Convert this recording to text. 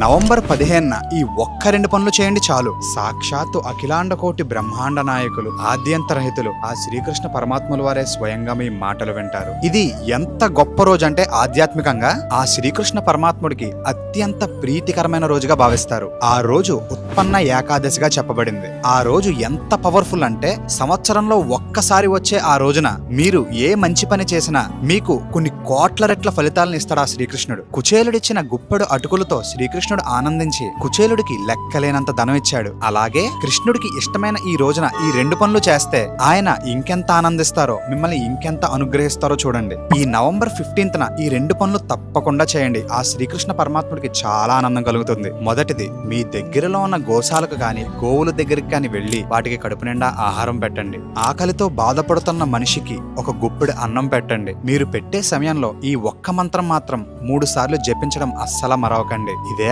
November పదిహేనున ఈ ఒక్క రెండు పనులు చేయండి చాలు. సాక్షాత్తు అఖిలాండ కోటి బ్రహ్మాండ నాయకులు ఆద్యంతరహితులు ఆ శ్రీకృష్ణ పరమాత్ముల వారే స్వయంగా మీ మాటలు వింటారు. ఇది ఎంత గొప్ప రోజు అంటే ఆధ్యాత్మికంగా ఆ శ్రీకృష్ణ పరమాత్ముడికి అత్యంత ప్రీతికరమైన రోజుగా భావిస్తారు. ఆ రోజు ఉత్పన్న ఏకాదశిగా చెప్పబడింది. ఆ రోజు ఎంత పవర్ఫుల్ అంటే సంవత్సరంలో ఒక్కసారి వచ్చే ఆ రోజున మీరు ఏ మంచి పని చేసినా మీకు కొన్ని కోట్ల రెట్ల ఫలితాలను ఇస్తాడు ఆ శ్రీకృష్ణుడు. కుచేలుడిచ్చిన గుప్పెడు అటుకులతో శ్రీకృష్ణ శ్రీకృష్ణుడు ఆనందించి కుచేలుడికి లెక్కలేనంత ధనం ఇచ్చాడు అలాగే కృష్ణుడికి ఇష్టమైన ఈ రోజున ఈ రెండు పనులు చేస్తే ఆయన ఇంకెంత ఆనందిస్తారో మిమ్మల్ని ఇంకెంత అనుగ్రహిస్తారో చూడండి. ఈ నవంబర్ ఫిఫ్టీన్త్ ఈ రెండు పనులు తప్పకుండా చేయండి. ఆ శ్రీకృష్ణ పరమాత్ముడికి చాలా ఆనందం కలుగుతుంది. మొదటిది మీ దగ్గరలో ఉన్న గోశాలకు గాని గోవుల దగ్గరికి కానీ వెళ్ళి వాటికి కడుపు నిండా ఆహారం పెట్టండి. ఆకలితో బాధపడుతున్న మనిషికి ఒక గుప్పెడు అన్నం పెట్టండి. మీరు పెట్టే సమయంలో ఈ ఒక్క మంత్రం మాత్రం మూడు సార్లు జపించడం అస్సలు మరవకండి. ఇదే